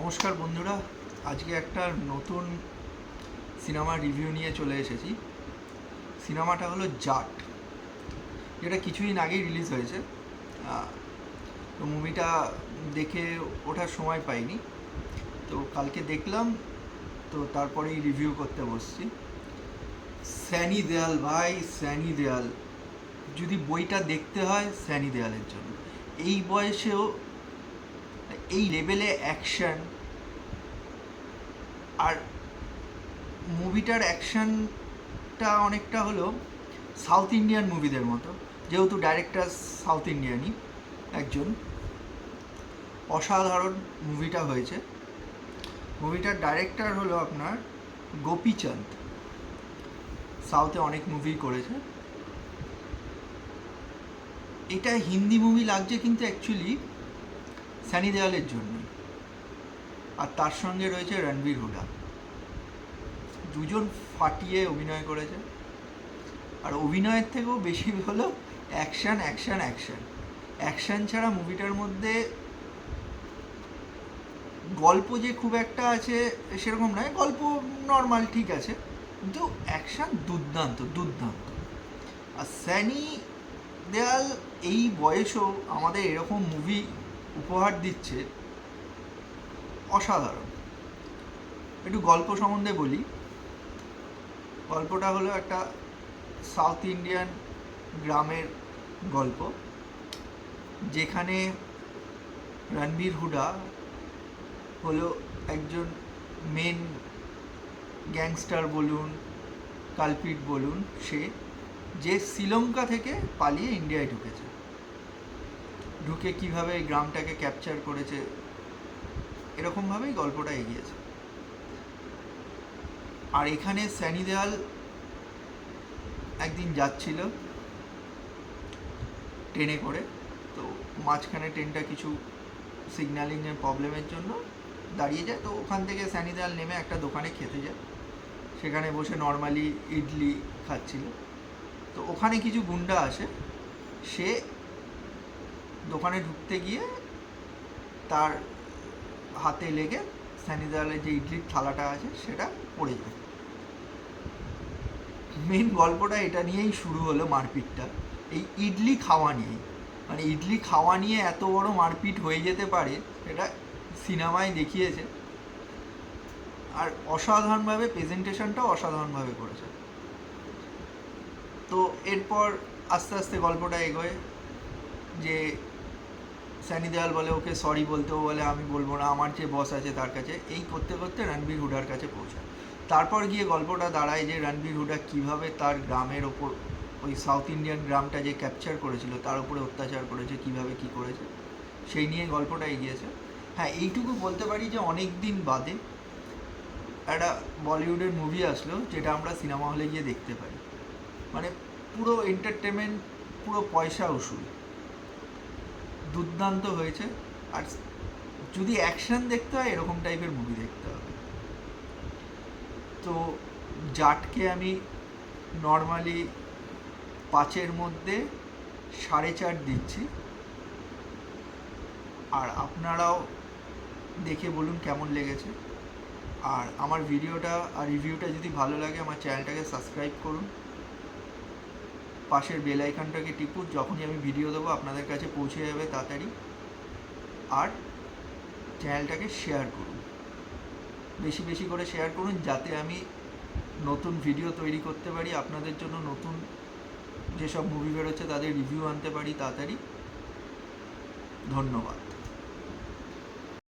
নমস্কার বন্ধুরা, আজকে একটা নতুন সিনেমা রিভিউ নিয়ে চলে এসেছি। সিনেমাটা হলো জাট, যেটা কিছুদিন আগেই রিলিজ হয়েছে। তো মুভিটা দেখে ওঠার সময় পাইনি। তো কালকে দেখলাম, তো তারপরেই রিভিউ করতে বসছি। স্যানি দেয়াল ভাই, স্যানি দেয়াল যদি বইটা দেখতে হয়, স্যানি দেয়ালের জন্য। এই বয়সেও এই লেভেলে অ্যাকশন আর মুভিটার অ্যাকশনটা অনেকটা হলো সাউথ ইন্ডিয়ান মুভিদের মতো। যেহেতু ডাইরেক্টর সাউথ ইন্ডিয়ানই একজন। অসাধারণ মুভিটা হয়েছে। মুভিটার ডাইরেক্টর হলো আপনার গোপীচাঁদ সাউথে অনেক মুভি করেছে। এটা হিন্দি মুভি লাগছে কিন্তু অ্যাকচুয়ালি সানি দেওয়ালের জন্য। আর তার সঙ্গে রয়েছে রণবীর হুডা। দুজন ফাটিয়ে অভিনয় করেছে। আর অভিনয়ের থেকেও বেশি হলো অ্যাকশন অ্যাকশন অ্যাকশন। অ্যাকশন ছাড়া মুভিটার মধ্যে গল্প যে খুব একটা আছে সেরকম নয়, গল্প নর্মাল ঠিক আছে। কিন্তু অ্যাকশন দুর্দান্ত দুর্দান্ত। আর স্যানি দেয়াল এই বয়সেও আমাদের এরকম মুভি উপহার দিচ্ছে অসাধারণ। একটু গল্প সম্বন্ধে বলি। গল্পটা হলো একটা সাউথ ইন্ডিয়ান গ্রামের গল্প, যেখানে রণবীর হুডা হলো একজন মেন গ্যাংস্টার বলুন কালপিট বলুন, সে যে শ্রীলঙ্কা থেকে পালিয়ে ইন্ডিয়ায় ঢুকেছে। ঢুকে কীভাবে গ্রামটাকে ক্যাপচার করেছে, এরকমভাবেই গল্পটা এগিয়েছে। আর এখানে স্যানি দেওয়াল একদিন যাচ্ছিল ট্রেনে করে, তো মাঝখানে ট্রেনটা কিছু সিগন্যালিংয়ের প্রবলেমের জন্য দাঁড়িয়ে যায়, তো ওখান থেকে স্যানি দেয়াল নেমে একটা দোকানে খেতে যায়। সেখানে বসে নর্মালি ইডলি খাচ্ছিল। তো ওখানে কিছু গুন্ডা আসে, সে দোকানে ঢুকতে গিয়ে তার হাতে লেগে দেওয়ালের যে ইডলির থালাটা আছে সেটা পড়ে যায়। মেন গল্পটা এটা নিয়েই শুরু হলো মারপিটটা। এই ইডলি খাওয়া নিয়ে মানে ইডলি খাওয়া নিয়ে এত বড় মারপিট হয়ে যেতে পারে, এটা সিনেমায় দেখিয়েছে। আর অসাধারণভাবে প্রেজেন্টেশনটাও অসাধারণভাবে করেছে। তো এরপর আস্তে আস্তে গল্পটা এগোয় যে স্যানি দেওয়াল বলে ওকে সরি বলতে, ও বলে, আমি বলব না, আমার যে বস আছে তার কাছে। এই করতে করতে রণবীর হুডার কাছে পৌঁছায়। তারপর গিয়ে গল্পটা দাঁড়ায় যে রণবীর হুডা কীভাবে তার গ্রামের ওপর, ওই সাউথ ইন্ডিয়ান গ্রামটা যে ক্যাপচার করেছিল, তার উপরে অত্যাচার করেছে, কীভাবে কি করেছে, সেই নিয়ে গল্পটা এগিয়েছে। হ্যাঁ এইটুকু বলতে পারি যে অনেক দিন বাদে একটা বলিউডের মুভি আসলো, যেটা আমরা সিনেমা হলে গিয়ে দেখতে পারি। মানে পুরো এন্টারটেনমেন্ট পুরো পয়সা উসুল। দুর্দান্ত হয়েছে। আর যদি অ্যাকশন দেখতে হয়, এরকম টাইপের মুভি দেখতে হবে। তো জাটকে আমি নর্মালি পাঁচের মধ্যে সাড়ে চার দিচ্ছি। আর আপনারাও দেখে বলুন কেমন লেগেছে। আর আমার ভিডিওটা আর রিভিউটা যদি ভালো লাগে, আমার চ্যানেলটাকে সাবস্ক্রাইব করুন। পাশের বেল আইকনটাকে টিপুন, যখনই আমি ভিডিও দেবো, আপনাদের কাছে পৌঁছে যাবে তাড়াতাড়ি। আর চ্যানেলটাকে শেয়ার করুন। বেশি বেশি করে শেয়ার করুন, যাতে আমি নতুন ভিডিও তৈরি করতে পারি, আপনাদের জন্য নতুন যেসব মুভি বেরোচ্ছে, তাদের রিভিউ আনতে পারি তাড়াতাড়ি। ধন্যবাদ।